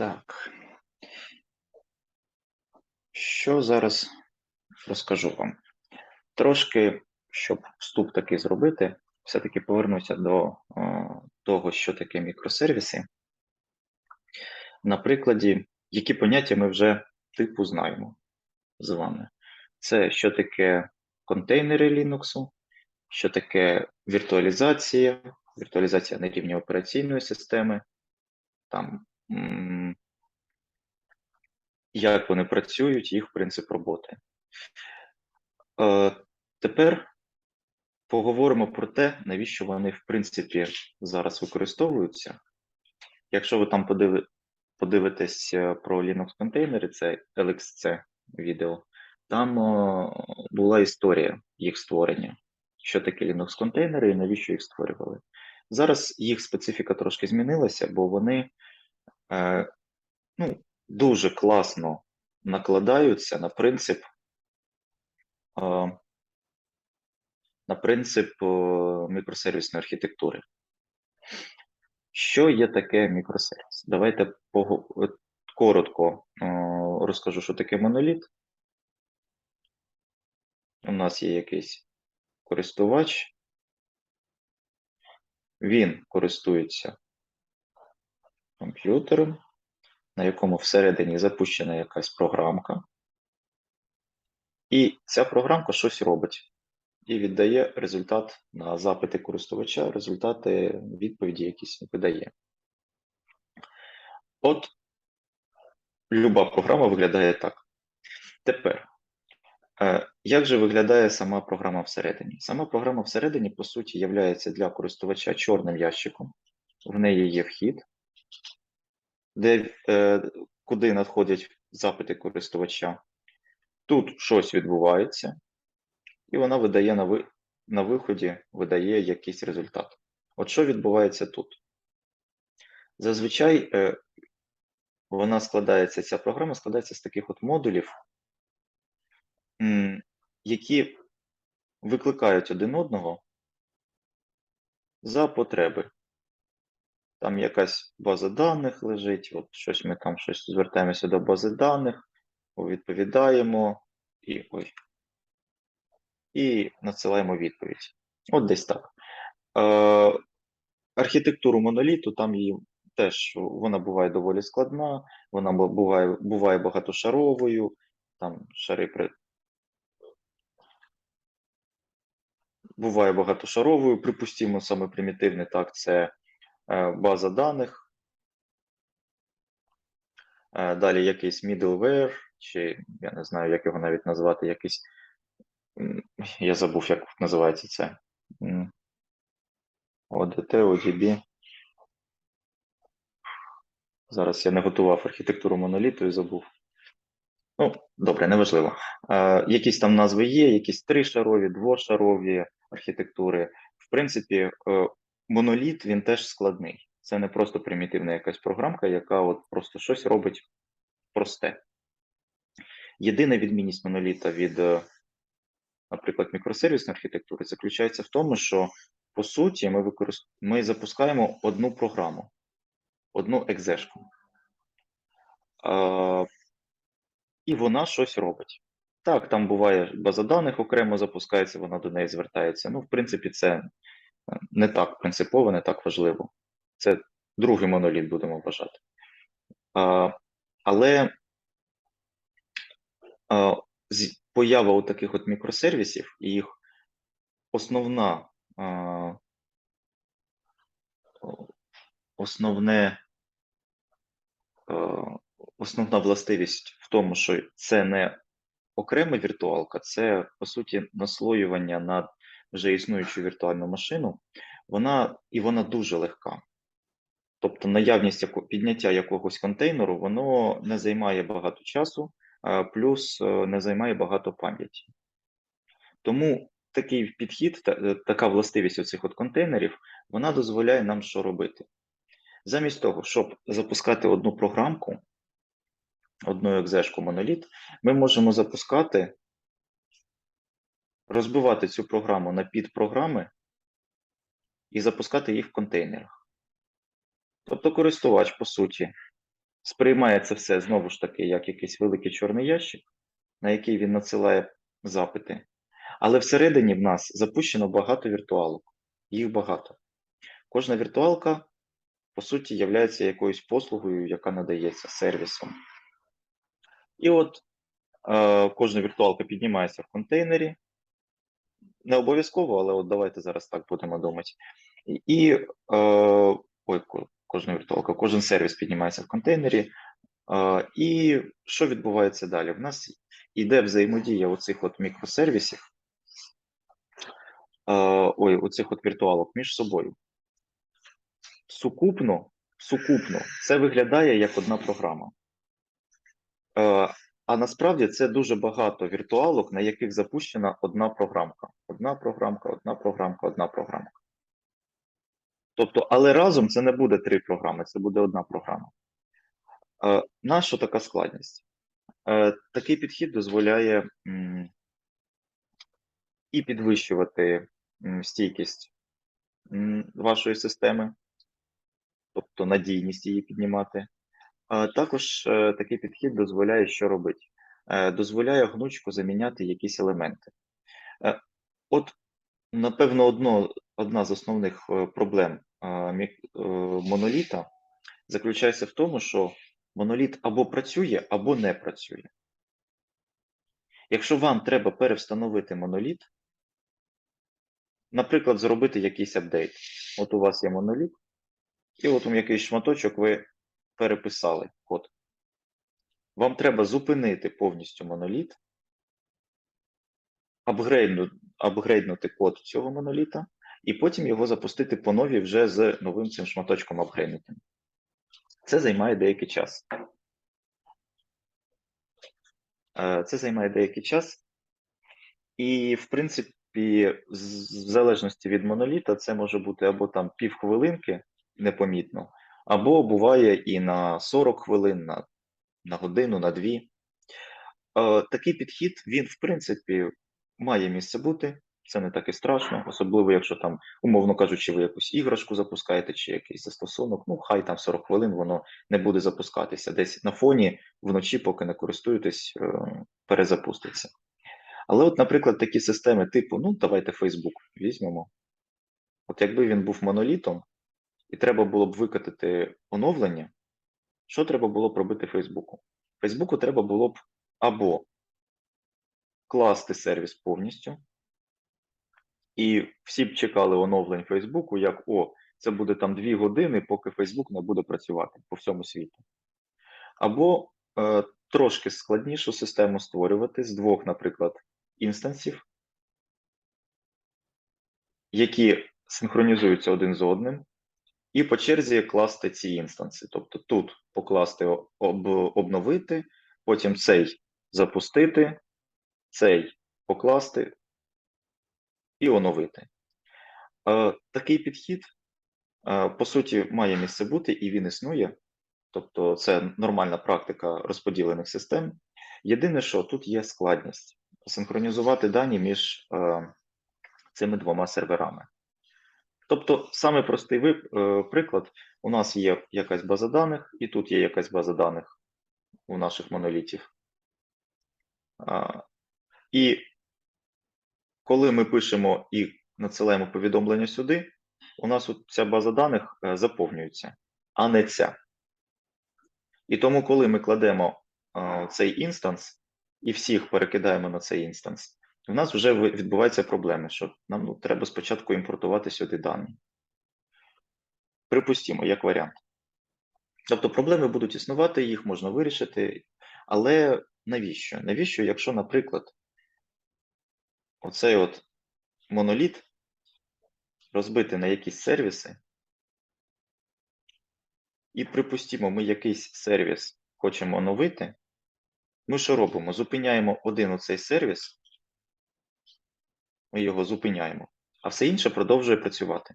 Так. Що зараз розкажу вам? Трошки, щоб вступ такий зробити, все-таки повернуся до е, того, що таке мікросервіси. На прикладі, які поняття ми вже типу знаємо з вами. Це що таке контейнери Linux, що таке віртуалізація, віртуалізація на рівні операційної системи, там, як вони працюють, їх принцип роботи. Е, Тепер поговоримо про те, навіщо вони, в принципі, зараз використовуються. Якщо ви там подиви, подивитесь е, про Linux контейнери, це LXC відео, там е, була історія їх створення. Що таке Linux контейнери і навіщо їх створювали. Зараз їх специфіка трошки змінилася, бо вони е, ну, дуже класно накладаються на принцип е, на принцип е, мікросервісної архітектури. Що є таке мікросервіс? Давайте коротко розкажу, що таке моноліт. У нас є якийсь користувач, він користується комп'ютером, на якому всередині запущена якась програмка, і ця програмка щось робить і віддає результат на запити користувача, результати відповіді якісь видає. От люба програма виглядає так. Тепер, е, як же виглядає сама програма всередині? Сама програма всередині, по суті, є для користувача чорним ящиком. В неї є вхід, де, е, куди надходять запити користувача. Тут щось відбувається, і вона видає на, ви, на виході видає якийсь результат. От що відбувається тут? Зазвичай е, вона складається, ця програма складається з таких от модулів, м, які викликають один одного за потреби. Там якась база даних лежить, от щось ми там щось звертаємося до бази даних, відповідаємо і ой, і надсилаємо відповідь. От десь так. Е, архітектуру моноліту, там її теж вона буває доволі складна, вона буває, буває багатошаровою, там шари при... буває багатошаровою, припустимо, саме примітивне, так, це база даних. Е, Далі якийсь middleware, чи я не знаю, як його навіть назвати, якийсь. Я забув, як називається це. ODT, ODB. Зараз я не готував архітектуру моноліту і забув. Ну, добре, неважливо. Е, якісь там назви є, якісь тришарові, двошарові архітектури. В принципі, е, моноліт він теж складний. Це не просто примітивна якась програмка, яка от просто щось робить просте. Єдина відмінність моноліта від, е, наприклад, мікросервісної архітектури заключається в тому, що по суті ми, використ... ми запускаємо одну програму, одну екзешку. Е, і вона щось робить. Так, там буває база даних окремо запускається, вона до неї звертається. Ну, в принципі, це не так принципово, не так важливо. Це другий моноліт, будемо вважати. А, але а, поява у таких от мікросервісів і їх основна, а, основне, основна властивість в тому, що це не окрема віртуалка, це по суті наслоювання на вже існуючу віртуальну машину, вона і вона дуже легка. Тобто наявність підняття якогось контейнеру, воно не займає багато часу, плюс е, не займає багато пам'яті. Тому такий підхід, е, така властивість оцих от контейнерів, вона дозволяє нам що робити. Замість того, щоб запускати одну програмку, одну екзешку моноліт, ми можемо запускати, розбивати цю програму на підпрограми і запускати їх в контейнерах. Тобто користувач, по суті, сприймає це все знову ж таки як якийсь великий чорний ящик, на який він надсилає запити. Але всередині в нас запущено багато віртуалок. Їх багато. Кожна віртуалка, по суті, є якоюсь послугою, яка надається сервісом. І от е, кожна віртуалка піднімається в контейнері. Не обов'язково, але от давайте зараз так будемо думати. І, е, ой, кожна віртуалка, кожен сервіс піднімається в контейнері. Е, і що відбувається далі? В нас йде взаємодія оцих от мікросервісів, е, ой, оцих от віртуалок між собою. Сукупно, сукупно це виглядає як одна програма. А насправді це дуже багато віртуалок, на яких запущена одна програмка. Одна програмка, одна програмка, одна програмка. Тобто, але разом це не буде три програми, це буде одна програма. Е, нащо така складність? Е, такий підхід дозволяє і підвищувати стійкість вашої системи, тобто надійність її піднімати. Також е, такий підхід дозволяє що робити? Е, дозволяє гнучко заміняти якісь елементи. Е, от, напевно, одно, одна з основних проблем моноліта заключається в тому, що моноліт або працює, або не працює. Якщо вам треба перевстановити моноліт, наприклад, зробити якийсь апдейт. От у вас є моноліт, і от у якийсь шматочок ви переписали код. Вам треба зупинити повністю моноліт, апгрейдну, апгрейднути код цього моноліта, і потім його запустити по новій вже з новим цим шматочком апгрейднутим. Це займає деякий час. Е, Це займає деякий час. І, в принципі, в залежності від моноліта, це може бути або там півхвилинки непомітно, або буває і на 40 хвилин, на, на годину, на дві. Е, Такий підхід, він, в принципі, має місце бути. Це не так і страшно, особливо якщо там, умовно кажучи, ви якусь іграшку запускаєте чи якийсь застосунок, ну хай там 40 хвилин воно не буде запускатися. Десь на фоні вночі, поки не користуєтесь, е, перезапуститься. Але, от, наприклад, такі системи типу, ну, давайте Facebook візьмемо. От якби він був монолітом, і треба було б викатати оновлення, що треба було б робити Фейсбуку? Фейсбуку треба було б або класти сервіс повністю, і всі б чекали оновлень Фейсбуку, як о, це буде там дві години, поки Фейсбук не буде працювати по всьому світу. Або е, трошки складнішу систему створювати з двох, наприклад, інстансів, які синхронізуються один з одним, і по черзі класти ці інстанси. Тобто тут покласти об, обновити, потім цей запустити, цей покласти і оновити. Е, такий підхід, е, по суті, має місце бути і він існує. Тобто, це нормальна практика розподілених систем. Єдине, що тут є складність синхронізувати дані між е, цими двома серверами. Тобто, саме простий е, приклад: у нас є якась база даних, і тут є якась база даних у наших монолітів. І коли ми пишемо і надсилаємо повідомлення сюди, у нас ця база даних е, заповнюється, а не ця. І тому, коли ми кладемо е, цей інстанс і всіх перекидаємо на цей інстанс, у нас вже відбуваються проблеми, що нам ну, треба спочатку імпортувати сюди дані. Припустімо, як варіант. Тобто проблеми будуть існувати, їх можна вирішити, але навіщо? Навіщо, якщо, наприклад, оцей от моноліт розбити на якісь сервіси, і припустімо, ми якийсь сервіс хочемо оновити, ми що робимо? Зупиняємо один оцей сервіс, ми його зупиняємо, а все інше продовжує працювати.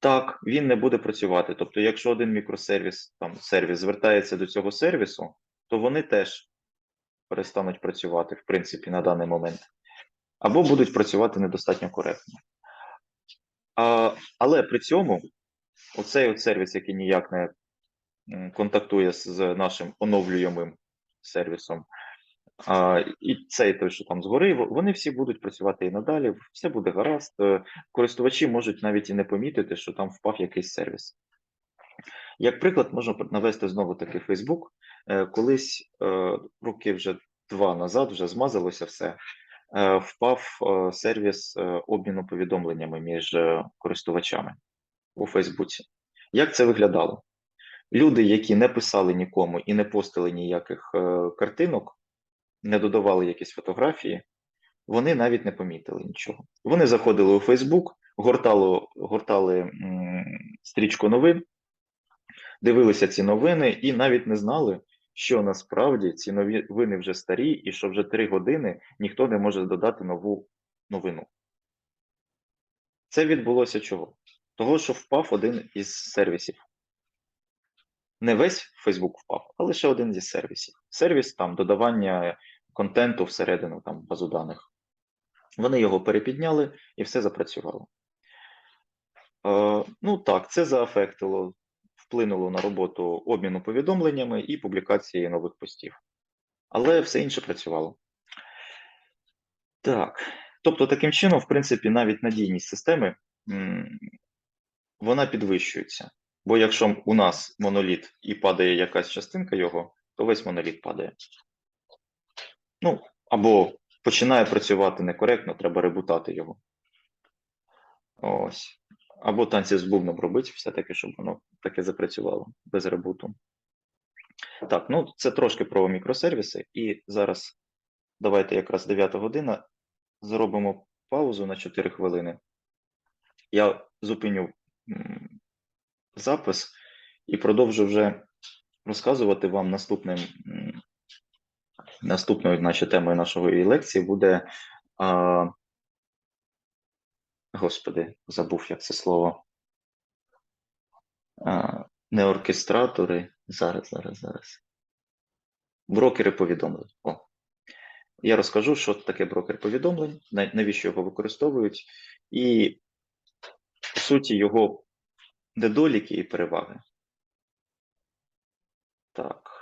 Так, він не буде працювати. Тобто, якщо один мікросервіс, там сервіс звертається до цього сервісу, то вони теж перестануть працювати, в принципі, на даний момент, або будуть працювати недостатньо коректно. А, але при цьому оцей от сервіс, який ніяк не, контактує з- нашим оновлюємим сервісом. А, і цей той, що там згори, вони всі будуть працювати і надалі, все буде гаразд. е, Користувачі можуть навіть і не помітити, що там впав якийсь сервіс. Як приклад, можна навести знову таки Facebook. Е, Колись е, роки вже два назад вже змазалося все. Впав сервіс обміну повідомленнями між користувачами у Фейсбуці. Як це виглядало? Люди, які не писали нікому і не постили ніяких картинок, не додавали якісь фотографії, вони навіть не помітили нічого. Вони заходили у Фейсбук, гортали, гортали м, стрічку новин, дивилися ці новини і навіть не знали, що насправді ці новини вже старі, і що вже три години ніхто не може додати нову новину. Це відбулося чого? Того, що впав один із сервісів. Не весь Facebook впав, а лише один зі сервісів. Сервіс там додавання контенту всередину там базу даних. Вони його перепідняли і все запрацювало. Е, ну так, це заефектило, вплинуло на роботу обміну повідомленнями і публікації нових постів. Але все інше працювало. Так. Тобто, таким чином, в принципі, навіть надійність системи вона підвищується. Бо якщо у нас моноліт і падає якась частинка його, то весь моноліт падає. Ну, або починає працювати некоректно, треба ребутати його. Ось. Або танці з бубном робити, все-таки, щоб воно таке запрацювало без ребуту. Так, ну це трошки про мікросервіси. І зараз давайте якраз 9 година зробимо паузу на 4 хвилини. Я зупиню запис і продовжу вже розказувати вам наступним. Наступною значить, темою нашої лекції буде. А, господи, забув як це слово. А, не оркестратори. Зараз, зараз, зараз. Брокери повідомлень. О. Я розкажу, що таке брокер повідомлень, навіщо його використовують, і, по суті, його недоліки і переваги. Так.